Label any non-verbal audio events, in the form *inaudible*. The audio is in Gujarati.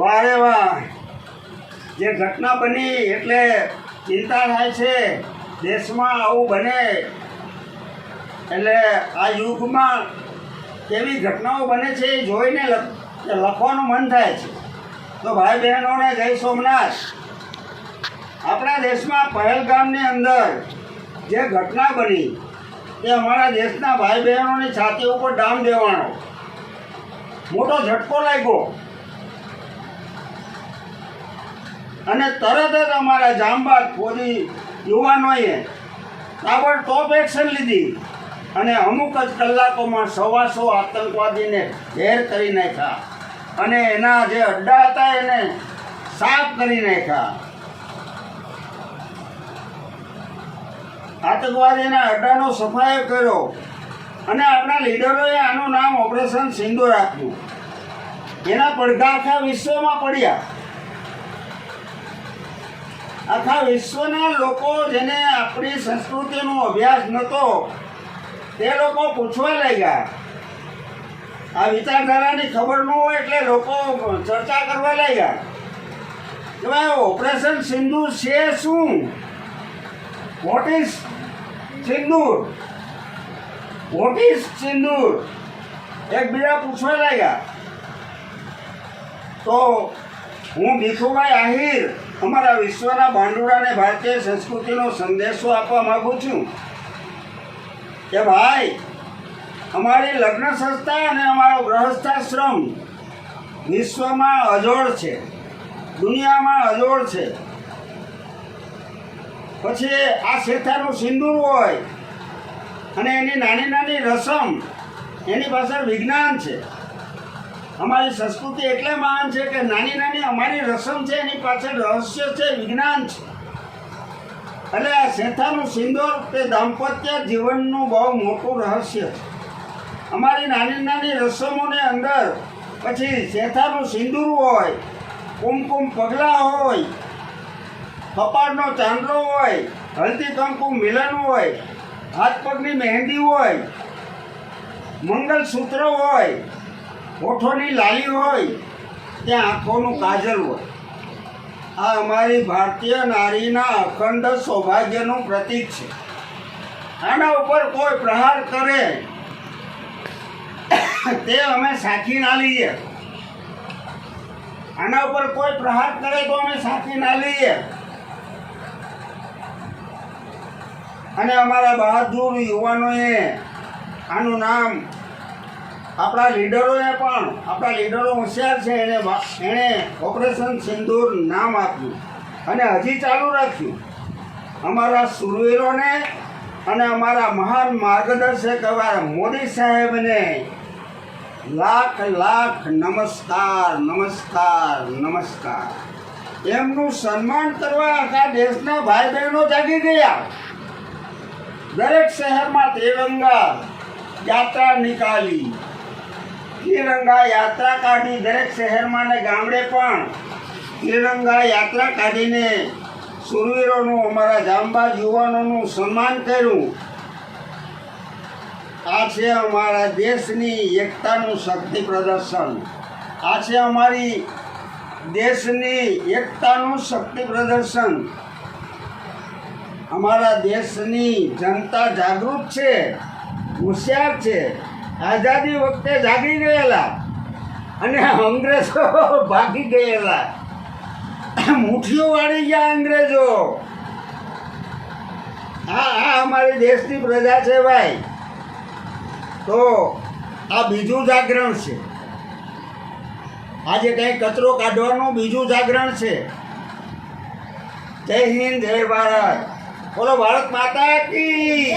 વાહ રે વાહ. જે ઘટના બની એટલે ચિંતા થાય છે. દેશમાં આવું બને. એટલે આ યુગમાં કેવી ઘટનાઓ બને છે એ જોઈને લખ- લખવાનું મન થાય છે. તો ભાઈ બહેનોને જય સોમનાથ. આપણા દેશમાં પહેલગામની અંદર જે ઘટના બની તે અમારા દેશના ભાઈ બહેનોની છાતી ઉપર ડામ દેવાનો. મોટો ઝટકો લાગ્યો. અને તરત જ અમારા જામબાદ ફોજી યુવાનોએ તાબડતોબ એક્શન લીધી અને અમુક જ કલાકોમાં સવાસો આતંકવાદીને ઘેર કરી નાખ્યા. અને એના જે અડ્ડા હતા એને સાફ કરી નાખ્યા. આતંકવાદીના અડ્ડાનો સફાયો કર્યો અને આપણા લીડરોએ આનું નામ ઓપરેશન સિંધુ રાખ્યું. એના પડઘા આખા વિશ્વમાં પડ્યા. આખા વિશ્વના લોકો જેને આપણી સંસ્કૃતિનો અભ્યાસ નહોતો તે લોકો પૂછવા લાગ્યા. આ વિચારધારાની ખબર ન હોય એટલે લોકો ચર્ચા કરવા લાગ્યા. કે ઓપરેશન સિંધુ છે શું? What is Sindoor? What is Sindoor? એકબીજા પૂછવા લાગ્યા. તો હું ભીખુભાઈ આહિર, અમારા વિશ્વના ભાંડુડાને ભારતીય સંસ્કૃતિનો સંદેશો આપવા માગું છું કે ભાઈ અમારી લગ્ન સંસ્થા અને અમારો ગ્રહસ્થાશ્રમ વિશ્વમાં અજોડ છે. દુનિયામાં અજોડ છે. પછી આ શેથાનું સિંદૂર હોય અને એની નાની નાની રસમ, એની પાછળ વિજ્ઞાન છે. અમારી સંસ્કૃતિ એટલે મહાન છે કે નાની નાની અમારી રસમ છે, એની પાછળ રહસ્ય છે, વિજ્ઞાન છે. એટલે આ શેથાનું સિંદૂર તે દાંપત્ય જીવનનું બહુ મોટું રહસ્ય છે. અમારી નાની નાની રસમોને અંદર પછી શેથાનું સિંદૂર હોય, કુમકુમ પગલાં હોય, કપાળનો ચાંદલો હોય, હલ્દી કંકુમ મિલન હોય, હાથ પગની મહેંદી હોય, મંગલસૂત્ર હોય, હોઠોની લાલી હોય, ત્યાં આંખોનું કાજલ હોય. આ અમારી ભારતીય નારીના અખંડ સૌભાગ્યનું પ્રતીક છે. આના ઉપર કોઈ પ્રહાર કરે તે અમે સાખી ના લઈએ. આના ઉપર કોઈ પ્રહાર કરે તો અમે સાખી ના લઈએ. અને અમારા બહાદુર યુવાનોએ આનું નામ આપણા લીડરોએ પણ, આપણા લીડરો હોશિયાર છે, એને એણે ઓપરેશન સિંદૂર નામ આપ્યું અને હજી ચાલુ રાખ્યું. અમારા સુરવીરોને અને અમારા મહાન માર્ગદર્શક એવા મોદી સાહેબને લાખ લાખ નમસ્કાર નમસ્કાર નમસ્કાર. એમનું સન્માન કરવા આખા દેશના ભાઈ બહેનો જાગી ગયા. દરેક શહેરમાં ત્રિરંગા યાત્રા નીકાળી. તિરંગા યાત્રા કાઢી દરેક શહેરમાં ને ગામડે પણ તિરંગા યાત્રા કાઢીને સુરવીરોનું અમારા જાંબા યુવાનોનું સન્માન કર્યું. આ છે અમારા દેશની એકતાનું શક્તિ પ્રદર્શન. આ છે અમારી દેશની એકતાનું શક્તિ પ્રદર્શન. અમારા દેશની જનતા જાગૃત છે, હોશિયાર છે, આઝાદી વખતે જાગી ગયેલા અને અંગ્રેજો *laughs* ભાગી ગયેલા. મુઠ્ઠીઓ વાળી ગયા અંગ્રેજો. આ આ અમારી દેશની પ્રજા છે ભાઈ. તો આ બીજું જાગરણ છે. આજે કંઈ કચરો કાઢવાનું બીજું જાગરણ છે. જય હિન્દ, જય ભારત. બોલો, ભારત માતા કી